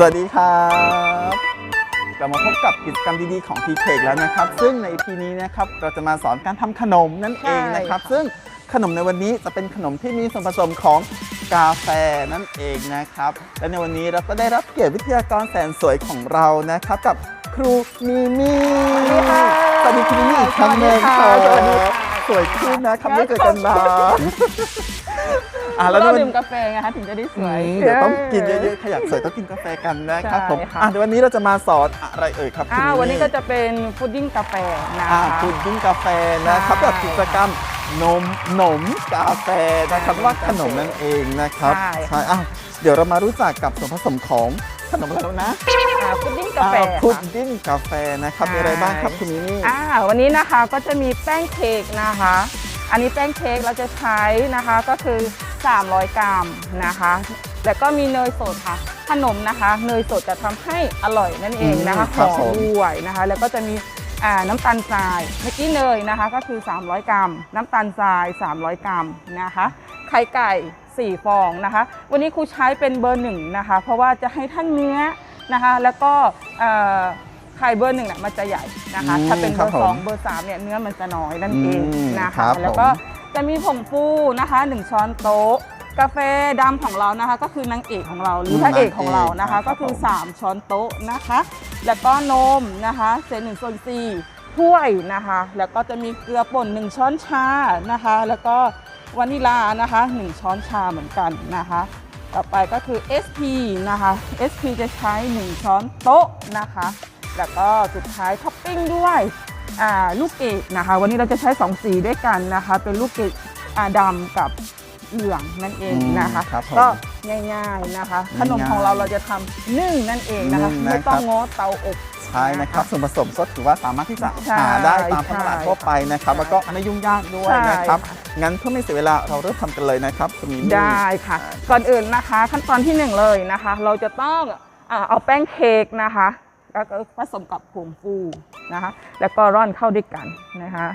สวัสดีครับเรามาพบกับกิจกรรมดีๆของ p k แล้วนะครับ ซึ่งใน EP นี้นะครับเราจะมาสอนการทำขนมนั่นเองนะครับใช่ค่ะซึ่งขนมในวันนี้จะเป็นขนมที่มีส่วนผสมของกาแฟนั่นเองนะครับ และในวันนี้เราก็ได้รับเกียรติวิทยากรแสนสวยของเรานะครับ กับครูมีมี่สวัสดีค่ะสวัสดีครูมีมี่อีกครั้งหนึ่งสวัสดีค่ะสวัสดีค่ะ สวยขึ้นนะครับไม่เจอกันนานอะแล้วในเราวันดื่มกาแฟไงคะถึงจะได้สวยอืมเดี๋ยวต้องกินเยอะๆขยักสวยต้องกินกาแฟกันนะครับใช่ผมค่ะ อะเดี๋ยววันนี้เราจะมาสอนอะไรเอ่ยครับอ่าคุณวันนี้ก็จะเป็นพุดดิ้งกาแฟนะอ่าคะพุดดิ้งกาแฟนะครับใช่แบบกิจกรรมนมหนมกาแฟนะครับใช่ว่าขนมนั่นเองนะครับใช่ใช่อะเดี๋ยวเรามารู้จักกับส่วนผสมของ ขนมอะไรแล้วนะอ่าพุดดิ้งกาแฟอ่พุดค่ะ ดิ้งกาแฟนะครับใช่ มีอะไรบ้างครับคุณมินี่อ่าวันนี้นะคะก็จะมีแป้งเค้กนะคะ อันนี้แป้งเค้กเราจะใช้นะคะก็คือ 300 กรัมนะคะ แล้วก็มีเนยสดค่ะ ขนมนะคะ เนยสดจะทำให้อร่อยนั่นเองนะคะอืมหครับอมผมด้วยนะคะ แล้วก็จะมีอ่าน้ำตาลทราย เมื่อกี้เนยนะคะก็คือ 300 กรัม น้ำตาลทราย 300 กรัมนะคะ ไข่ไก่ 4 ฟองนะคะ วันนี้ครูใช้เป็นเบอร์หนึ่งนะคะ เพราะว่าจะให้ท่านเนื้อนะคะ แล้วก็เอ่อไข่เบอร์หนึ่งเนี่ยมันจะใหญ่นะคะอืมถ้าเป็นครัเบบอร์สองผมเบอร์สามเนี่ยเนื้อมันจะน้อยนั่นเองอืมนะครัคะบแล้วก็ผมจะมีผงฟูนะคะหนึ่งช้อนโต๊ะกาแฟดำของเรานะคะ ก็คือนางเอกของเราหรือพระเอกของเรานะคะ ก็คือ 3 ช้อนโต๊ะนะคะ แล้วก็นมนะคะเศษหนึ่งส่วนสี่ถ้วยนะคะ แล้วก็จะมีเกลือป่น1ช้อนชานะคะ แล้วก็ วานิลานะคะ 1 ช้อนชาเหมือนกันนะคะ ต่อไปก็คือ SP นะคะ SP จะใช้ 1 ช้อนโต๊ะนะคะ แล้วก็สุดท้ายท็อปปิ้งด้วยอ่าลูกเกดนะคะ วันนี้เราจะใช้ 2 สีด้วยกันนะคะ เป็นลูกเกดอ่าดำกับเหลืองนั่นเองนะคะอืมครับผมก็ง่ายๆนะคะ ขนมของเราเราจะทำนึ่งนั่นเองนะคะนึ่งนะครับไม่ต้องง้อเตาอบ ใช่นะครับส่วนผสมก็ถือว่าสามารถที่จะใช่หาได้ตามท้องตลาดใช่ทั่วไปนะครับใช่แล้วก็ไม่ยุ่งยากด้วยใช่นะครับค่ะงั้นเพื่อไม่เสียเวลาเราเริ่มทำกันเลยนะครับคุณมิมี่ได้ค่ะ ก่อนอื่นนะคะ ขั้นตอนที่หนึ่งเลยนะคะ เราจะต้องอ่าเอาแป้งเค้กนะคะแล้วก็ผสมกับผงฟูนะคะ แล้วก็ร่อนเข้าด้วยกันนะคะ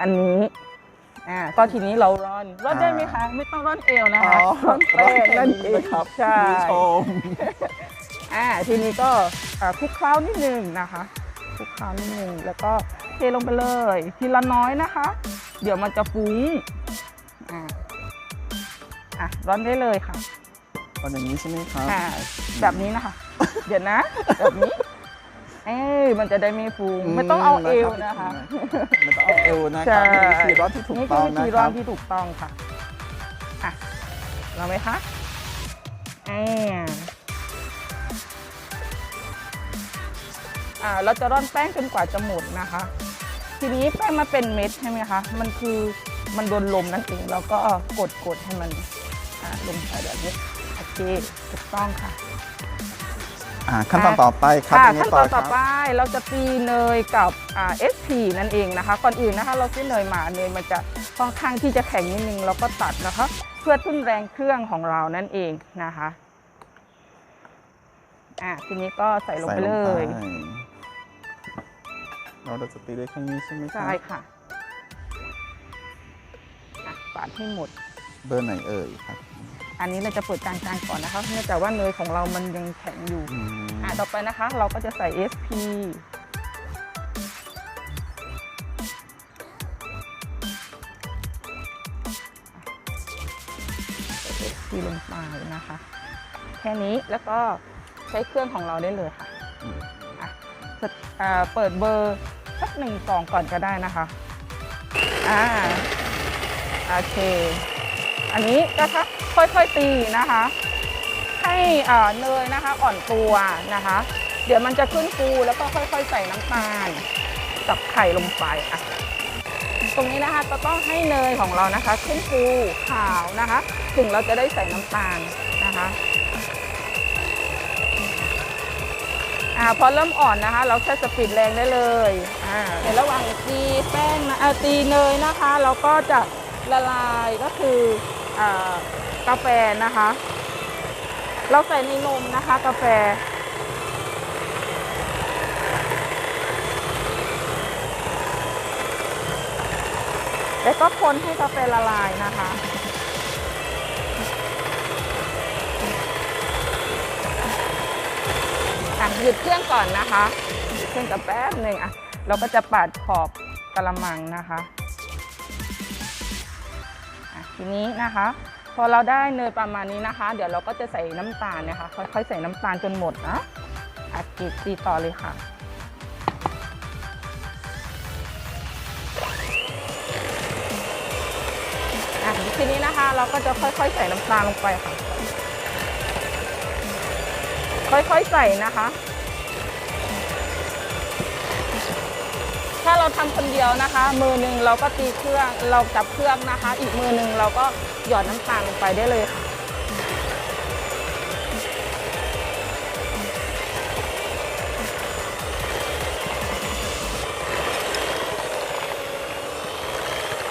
อันนี้อ่าก็ทีนี้เราร่อนร่อนได้ไหมคะ ไม่ต้องร่อนเอวนะอ๋คะอร่อนแป้งนั่นเองนะครับใช่คุณผู้ชม อ่าทีนี้ก็อ่าคลุกเคล้านิดนึงนะคะคลุกเคล้านิดนึงแล้วก็เทลงไปเลย ทีละน้อยนะคะ เดี๋ยวมันจะฟุ้งอ่าอะร้อนได้เลยค่ะตอนอย่างนี้ใช่ไหมครับอ่าแบบนี้นะคะ เดี๋ยวนะแบบนี้เอ้ยมันจะได้ไม่ฟุ้งไม่ต้องเอาเอวนะคะไม่ต้องเอาเอวนะคใช่รับนี่คือวิธีร้อนที่ถูกนี่ต้คือองวินะธีคร้อรันบที่ถูกต้องค่ะอะลองไหมคะอ่า เราจะร่อนแป้งจนกว่าจะหมดนะคะ ทีนี้แป้งมันเป็นเม็ดใช่ไหมคะ มันคือมันโดนลมนั่นเองเราก็กดกดให้มันอ่าลงไปแบบนี้โอเคถูกต้องค่ะอ่าขั้นตอนต่อไปครับค่ะยังไงขั้นตอนคต่รัอบไปเราจะตีเนยกับอ่า SP นั่นเองนะคะ ก่อนอื่นนะคะเราซื้อเนยมาเนยมันจะค่อนข้างที่จะแข็งนิดนึงเราก็ตัดนะคะ เพื่อทุ่นแรงเครื่องของเรานั่นเองนะคะอะทีนี้ก็ใส่ลงไปเลยใส่งไป เราจะตีด้วยเครื่องนี้ใช่ไหมครับใช่ค่ะอะปาดให้หมด เบอร์ไหนเอ่ยครับ อันนี้เราจะเปิดกลางๆก่อนนะคะ เนื่องจากว่าเนยของเรามันยังแข็งอยู่อืมอะต่อไปนะคะ เราก็จะใส่ SP ใส่ SP ลงไปนะคะ แค่นี้แล้วก็ใช้เครื่องของเราได้เลยค่ะอืมอะสตอ่า เปิดเบอร์สักหนึ่งสองก่อนก็ได้นะคะ อ่า โอเค อันนี้นะคะค่อยๆตีนะคะ ให้อ่าเนยนะคะอ่อนตัวนะคะ เดี๋ยวมันจะขึ้นฟูแล้วก็ค่อยๆใส่น้ำตาลกับไข่ลงไปอะตรงนี้นะคะก็ต้องให้เนยของเรานะคะ ขึ้นฟูขาวนะคะ ถึงเราจะได้ใส่น้ำตาลนะคะ อ่าพอเริ่มอ่อนนะคะ เราแค่สปีดแรงได้เลยอ่าในระหว่างตีแป้งนะอ่าตีเนยนะคะ เราก็จะละลายก็คืออ่ากาแฟนะคะ เราใส่ในนมนะคะ กาแฟแล้วก็คนให้กาแฟละลายนะคะ อะหยุดเครื่องก่อนนะคะหยุดเครื่องกับแป๊บหนึ่งอะ เราก็จะปาดขอบกระมังนะคะอะทีนี้นะคะ พอเราได้เนยประมาณนี้นะคะ เดี๋ยวเราก็จะใส่น้ำตาลเนะคะ ค่อยๆใส่น้ำตาลจนหมดนะอะจีตีต่อเลยค่ะอะทีนี้นะคะเราก็จะค่อยๆใส่น้ำตาลลงไปค่ะ ค่อยๆใส่นะคะ ถ้าเราทำคนเดียวนะคะ มือหนึ่งเราก็ตีเครื่องเราจับเครื่องนะคะ อีกมือหนึ่งเราก็หยอดน้ำตาลลงไปได้เลยค่ะ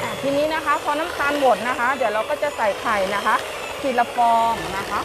อะทีนี้นะคะพอน้ำตาลหมดนะคะ เดี๋ยวเราก็จะใส่ไข่นะคะ ทีละฟองนะคะ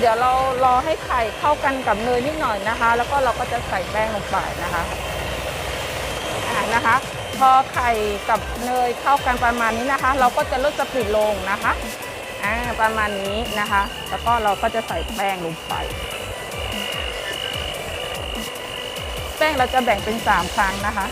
เดี๋ยวเรารอให้ไข่เข้ากันกับเนยนิดหน่อยนะคะ แล้วก็เราก็จะใส่แป้งลงไปนะคะอะนะคะ พอไข่กับเนยเข้ากันประมาณนี้นะคะ เราก็จะลดสปีดลงนะคะอ่าประมาณนี้นะคะ แล้วก็เราก็จะใส่แป้งลงไป แป้งเราจะแบ่งเป็น 3 ครั้งนะคะ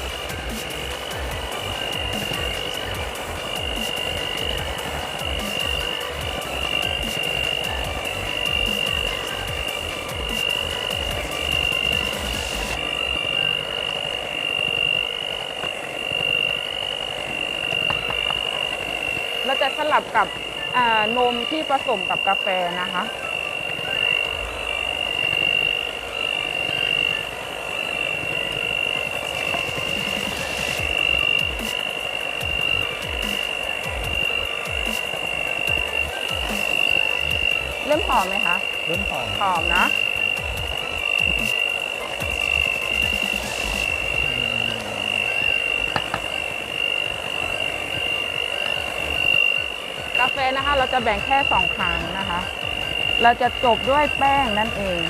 ลับกับอ่านมที่ผสมกับกาแฟนะคะ เริ่มหอมไหมคะ เริ่มหอมหอมนะ กาแฟ นะคะ เราจะแบ่งแค่สองครั้งนะคะ เราจะจบด้วยแป้งนั่นเอง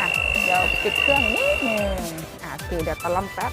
อะเดี๋ยวปิดเครื่องนิดนึงอะคือเดี๋ยวตะล่อมแป๊บ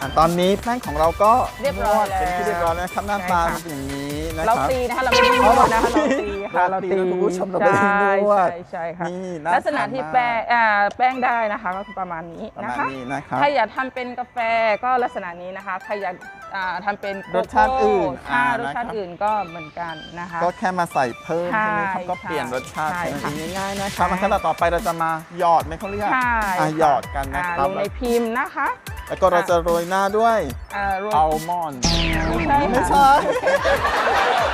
อะตอนนี้แป้งของเราก็เรียบร้อยนวดเป็นที่แล้วเรียบร้อยแล้วนะครับหน้าใช่ตาค่ะ เป็นอย่างนี้นะเราครับ ตีนะคะเราไม่ได้นวดนะคะเราตีค่ะเราเราตีตีนะคุณผู้ชมเราไม่ได้นวดใช่ใช่ค่ะนี่น่าลักษณะที่ทานมาก แป้งอ่าแป้งได้นะคะก็คือประมาณนี้ประนะมาณคะนี้นะครับ ใครอยากทำเป็นกาแฟก็ลักษณะนี้นะคะใครอยากอ่าทำเป็นโกรสชาติอื่นโก้อ่าอ่ารสชาตินะครับ อื่นก็เหมือนกันนะคะ ก็แค่มาใส่เพิ่มใช่ใช่ไหมครับก็เปลี่ยนรสชาติใช่แค่นั้นค่ะเองง่ายๆนะครับใช่ มาขั้นตอนต่อไปเราจะมาหยอดไหมเขาเรียกใช่อะค่ะหยอดกันนะอ่าครับลงในพิมพ์นะคะ แล้วก็เราจะโรยหน้าด้วยอ่าโรยอัลมอนด์ไม่ใช่ไม่ค่ะใช่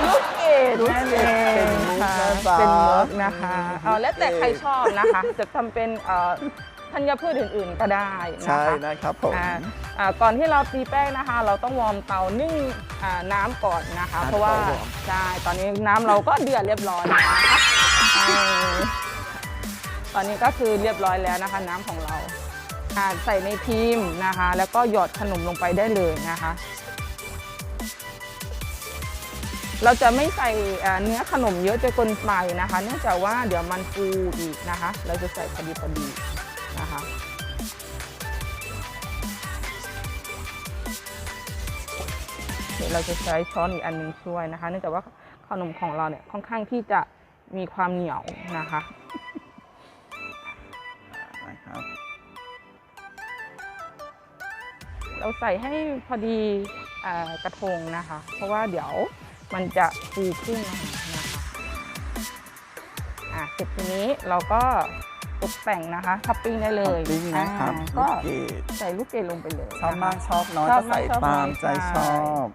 ลูกเกดนั่นเองเป็นมุกค่ะนะจ๊ะเป็นมุกนะคะอืมเอาแล้วแต่ใครชอบนะคะ จะทำเป็นเอ่อธัญพืชอื่นๆก็ได้นะใช่คะนะครับผมอ่าอ่าก่อนที่เราตีแป้งนะคะ เราต้องวอร์มเตานึ่งอ่าน้ำก่อนนะคะอ่าเพราะว่าเตาวอร์มใช่ตอนนี้น้ำเราก็เดือดเรียบร้อยนะคะอ่าตอนนี้ก็คือเรียบร้อยแล้วนะคะ น้ำของเราอ่า ใส่ในพิมพ์นะคะ แล้วก็หยอดขนมลงไปได้เลยนะคะ เราจะไม่ใส่เนื้อขนมเยอะจนเกินไปนะคะ เนื่องจากว่าเดี๋ยวมันฟูอีกนะคะ เราจะใส่พอดีพอดีนะคะเดี๋ยวเราจะใช้ช้อนอีกอันหนึงช่วยนะคะ เนื่องจากว่าขนมของเราเนี่ยค่อนข้างที่จะมีความเหนียวนะคะ เราใส่ให้พอดีอ่ากระทงนะคะ เพราะว่าเดี๋ยวมันจะฟูขึ้นมานะคะอะเสร็จทีนี้เราก็ตกแต่งนะคะท็อปปิ้งได้เลยท็อปปิ้งนะครับอ่าลูก็กเกด ใส่ลูกเกดลงไปเลยชอบมากนะคะชอบน้อยชอก็บมากใส่ชอบตามน้อยใจใช่ชอบ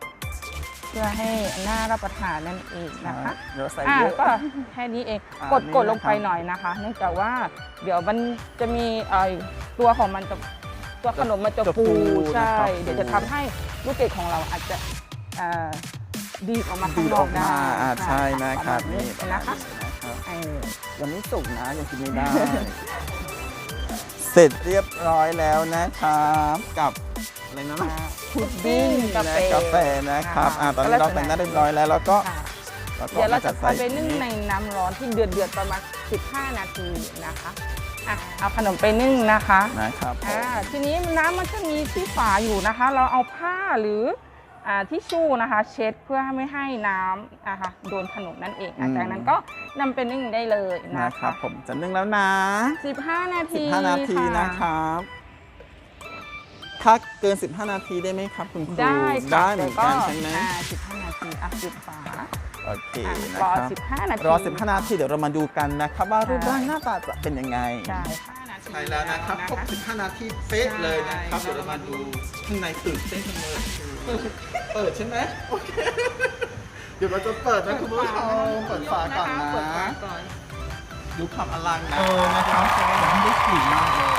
เพื่อให้น่ารับประทานนั่นเองนะคะ เดี๋ยวใส่อ่าเยอะ ก็แค่นี้เองอ่ากดนี่กดลงไปนะครับ หน่อยนะคะ เนื่องจากว่าเดี๋ยวมันจะมีเอ่อตัวของมันจะ ตัวขนมมันจะจะฟูฟูใช่ นะครับเดี๋ยวจะทำให้ลูกเกดของเราอาจจะเอ่อดีดออกมาดีข้างดนอออกกได้มาอ่าใช่นะครับปรมาณนี่นะคะนะครับเออ ยังไม่สุกนะยังกินไม่ได้ เสร็จเรียบร้อยแล้วนะครับ กับอะไรนะอ่าพุดดิ้งกาแฟนะกาแฟนะครับอ่าตอนนี้เราแต่งหน้าเรียบร้อยแล้วแล้วก็ค่ะแล้วก็เดี๋ยวเราจะมเอาไปนึ่งในน้ำร้อนที่เดือดเดือดๆประมาณ 15 นาทีนะคะ อะเอาขนมไปนึ่งนะคะนะครับผมอ่าทีนี้น้ำมันจะมีที่ฝาอยู่นะคะ เราเอาผ้าหรืออ่าทิชชู่นะคะ เช็ดเพื่อไม่ให้น้ำนะคะโดนขนมนั่นเองอะจากนั้นก็นำไปนึ่งได้เลยนะนะครัคะบผมจะนึ่งแล้วนะ 15 นาที15 นาทีนะครับ ถ้าเกิน 15 นาทีได้ไหมครับคุณครูได้ค่ะได้เหมือนกันใช่ไหมอ่า15 นาทีอะปิดฝา โอเคอะนะรอ ครับ15 นาทีรอ15นาทีเดี๋ยวเรามาดูกันนะครับ ว่ารูปร่างหน้าตาจะเป็นยังไง ใช่ค่ะใช่แล้วนะครับครบ15 นาทีเป๊ะเลยนะครับ เดี๋ยวเรามาดูข้างในตื่นเต้นจังเลยเปิดใช่ไหมโอเค เดี๋ยวเราจะเปิดนะคุณผู้ชมเปิดฝาก่อนเปิดฝานะก่อน ดูความอลังนะเออนะครับยังได้กลิ่นมากเลย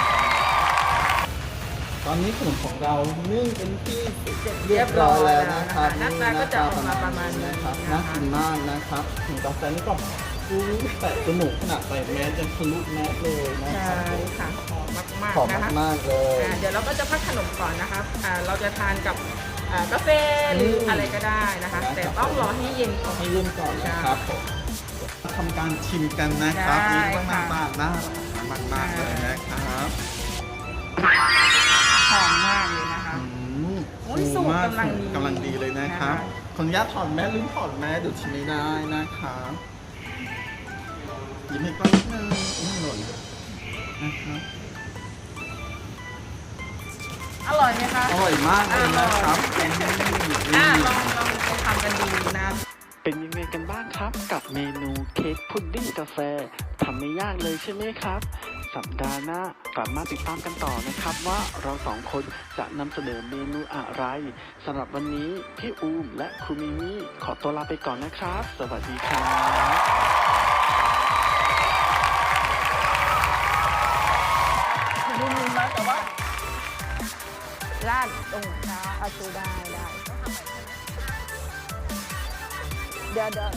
ตอนนี้ขนมของเรานึ่งเป็นที่เรียบร้อยแล้วนะครับหน้าตาก็จะออกมาประมาณนี้นะครับนะคะน่ากินมากนะครับถึงกาแฟนี่ก็ฟูแตะจมูกขนาดใส่แมสยังทะลุแมสเลยนะใช่ครับค่ะหอมมากหอมๆนะคะมากๆเลยอ่าเดี๋ยวเราก็จะพักขนมก่อนนะคะอ่าเราจะทานกับอ่ากาแฟหรืออมอะไรก็ได้นะคะนะครับแต่ต้องรอให้เย็นก่อนให้เริ่มก่อนนะครับผมทำการชิมกันนะครับได้นี่ว่าหน้าค่ะตาน่ารับประทานมากๆเลยนะครับ หอมมากเลยนะคะอืมโอ้ยสูตรมากกำลังดีกำลังดีเลยนะครับนะคะ ขออนุญาตถอดแมสลืมถอดแมสเดูชิมไม่ได้นะครับหยิบให้ก้อนนิดนึงอุ้ยหล่นนะครับอร่อยไหมคะ อร่อยมากเลยนะครับอ่าลองลองลองทำกันดูนะ เป็นยังไงกันบ้างครับ กับเมนูเค้กพุดดิ้งกาแฟทำไม่ยากเลยใช่ไหมครับ สัปดาห์หน้ากลับมาติดตามกันต่อนะครับว่าเราสองคนจะนำเสนอเมนูอะไรสำหรับวันนี้พี่อูมและครูมิมี่ขอตัวลาไปก่อนนะครับ สวัสดีครับดูมุมแล้วแต่ว่าราดตรงเท้าเอาตูได้ได้ เดี๋ยวเดี๋ยว